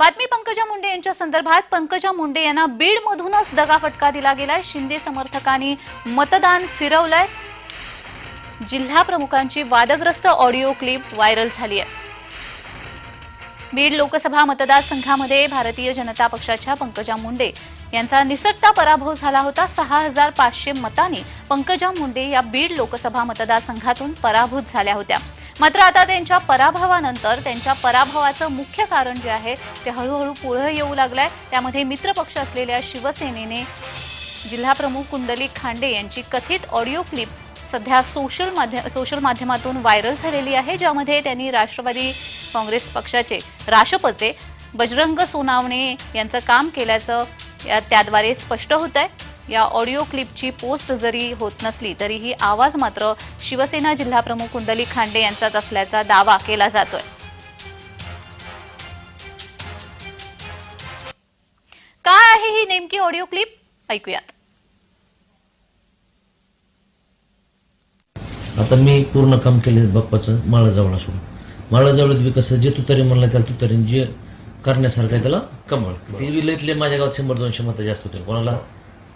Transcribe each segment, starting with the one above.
बातमी पंकजा मुंडे यांच्या संदर्भात पंकजा मुंडे यांना बीड मधूनच दगाफटका दिला गेलाय. शिंदे समर्थकांनी मतदान फिरवलंय. जिल्हा प्रमुखांची वादग्रस्त ऑडिओ क्लिप व्हायरल झाली आहे. बीड लोकसभा मतदारसंघामध्ये भारतीय जनता पक्षाच्या पंकजा मुंडे यांचा निसटता पराभव झाला होता. सहा हजार पाचशे मतांनी पंकजा मुंडे या बीड लोकसभा मतदारसंघातून पराभूत झाल्या होत्या. मात्र आता त्यांच्या पराभवानंतर त्यांच्या पराभवाचं मुख्य कारण जे आहे ते हळूहळू पुढे येऊ लागलंय. त्यामध्ये मित्रपक्ष असलेल्या शिवसेनेने जिल्हाप्रमुख कुंडलिक खांडे यांची कथित ऑडिओ क्लिप सध्या सोशल माध्यम सोशल माध्यमातून व्हायरल झालेली आहे ज्यामध्ये त्यांनी राष्ट्रवादी काँग्रेस पक्षाचे राष्ट्रपचे बजरंग सोनावणे यांचं काम केल्याचं या त्याद्वारे स्पष्ट होत आहे या ऑडिओ क्लिपची पोस्ट जरी होत नसली तरीही आवाज मात्र शिवसेना जिल्हाप्रमुख कुंडलिक खांडे यांचाच असल्याचा दावा केला जातोय. काय आहे ही नेमकी ऑडिओ क्लिप? ऐकूयात. आता मी पूर्ण काम केले बाप्पाचं माळाजवळ असून. माळाजवळ बी कसं जे तुतारी म्हणलं त्याला तुतारी जे करण्यासारखं आहे त्याला कमळ. ते बी लईतले माझ्या गावात शंभर दोनशे मतं जास्त होते. कोणाला?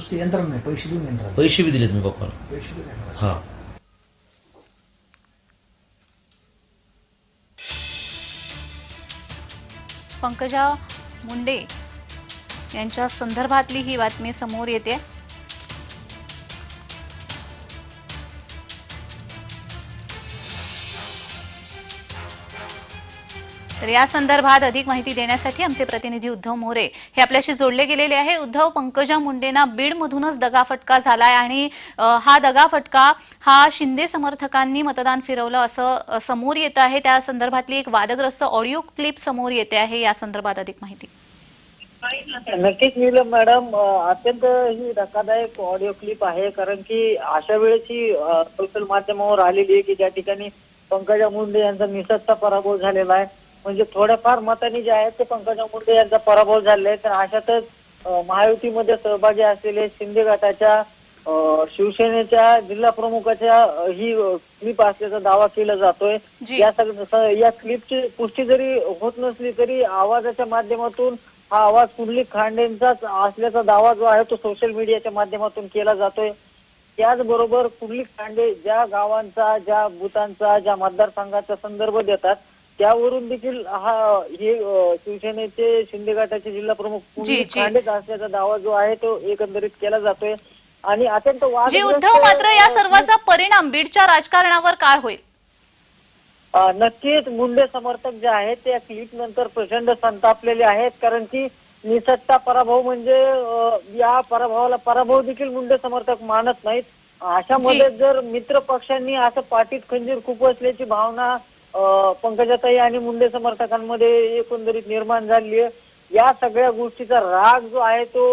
नुसते यंत्रणा नाही पैसे देऊन यंत्रणा पैसे बी दिलेत मी बाप्पाला पैसे देऊन यंत्रणा. हा. पंकजा मुंडे यांच्या संदर्भातली ही बातमी समोर येते. तर या संदर्भात अधिक माहिती देण्यासाठी आमचे प्रतिनिधी उद्धव मोरे हे आपल्याशी जोडले गेलेले आहे. उद्धव पंकजा मुंडेंना बीडमधूनच दगाफटका झालाय आणि हा दगाफटका हा शिंदे समर्थकांनी मतदान फिरवलं असं समोर येत आहे. त्या संदर्भातली एक वादग्रस्त ऑडिओ क्लिप समोर येते आहे. या संदर्भात अधिक माहिती. नक्कीच नीलम मॅडम अत्यंत ही धक्कादायक ऑडिओ क्लिप आहे. कारण की अशा वेळेची सोशल माध्यमावर आलेली आहे की ज्या ठिकाणी पंकजा मुंडे यांचा निसटचा पराभव झालेला आहे. म्हणजे थोड्याफार मतांनी जे आहेत ते पंकजा मुंडे यांचा पराभव झालेला आहे. तर अशातच महायुतीमध्ये सहभागी असलेले शिंदे गटाच्या शिवसेनेच्या जिल्हा प्रमुखाच्या ही क्लिप असल्याचा दावा केला जातोय. या सग- स- या क्लिपची पुष्टी जरी होत नसली तरी आवाजाच्या माध्यमातून हा आवाज कुंडलिक खांडेंचाच असल्याचा दावा जो आहे तो सोशल मीडियाच्या माध्यमातून केला जातोय. त्याचबरोबर कुंडलिक खांडे ज्या गावांचा ज्या बुथांचा ज्या मतदारसंघाचा संदर्भ देतात त्यावरून देखील हा हे अ, शिवसेनेचे शिंदे गटाचे जिल्हा प्रमुख जी. खांडेच असल्याचा दावा जो आहे तो एकंदरीत केला जातोय. आणि अत्यंत जी वादग्रस्त, उद्धव मात्र या सर्वाचा परिणाम बीडच्या राजकारणावर काय होईल? अ, नक्कीच मुंडे समर्थक जे आहेत ते या क्लिप नंतर प्रचंड संतापलेले आहेत. कारण की निसटता पराभव म्हणजे अ, या पराभवाला पराभव देखील मुंडे समर्थक मानत नाहीत. अशामध्ये जर मित्र पक्षांनी असं पाठीत खंजीर खुपसल्याची भावना अ, पंकजाताई आणि मुंडे समर्थकांमध्ये एकंदरीत निर्माण झाली आहे या सगळ्या गोष्टीचा राग जो आहे तो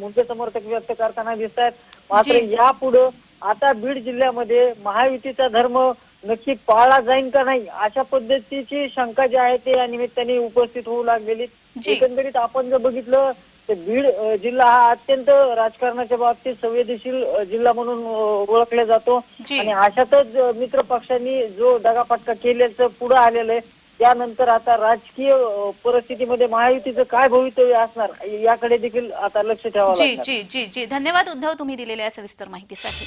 मुंडे समर्थक व्यक्त करताना दिसत आहेत मात्र. यापुढे आता बीड जिल्ह्यामध्ये महायुतीचा धर्म नक्की पाळला जाईल का नाही अशा पद्धतीची शंका जी आहे ते या निमित्ताने उपस्थित होऊ लागलेली. एकंदरीत आपण जर बघितलं तर बीड जिल्हा हा अत्यंत राजकारणाच्या बाबतीत संवेदनशील जिल्हा म्हणून ओळखला जातो. आणि अशातच मित्र पक्षांनी जो दगाफटका केल्याचं पुढे आलेलं आहे त्यानंतर आता राजकीय परिस्थितीमध्ये महायुतीचं काय भवितव्य असणार याकडे देखील आता लक्ष ठेवावं जी जी जी जी. धन्यवाद उद्धव तुम्ही दिलेल्या सविस्तर माहितीसाठी.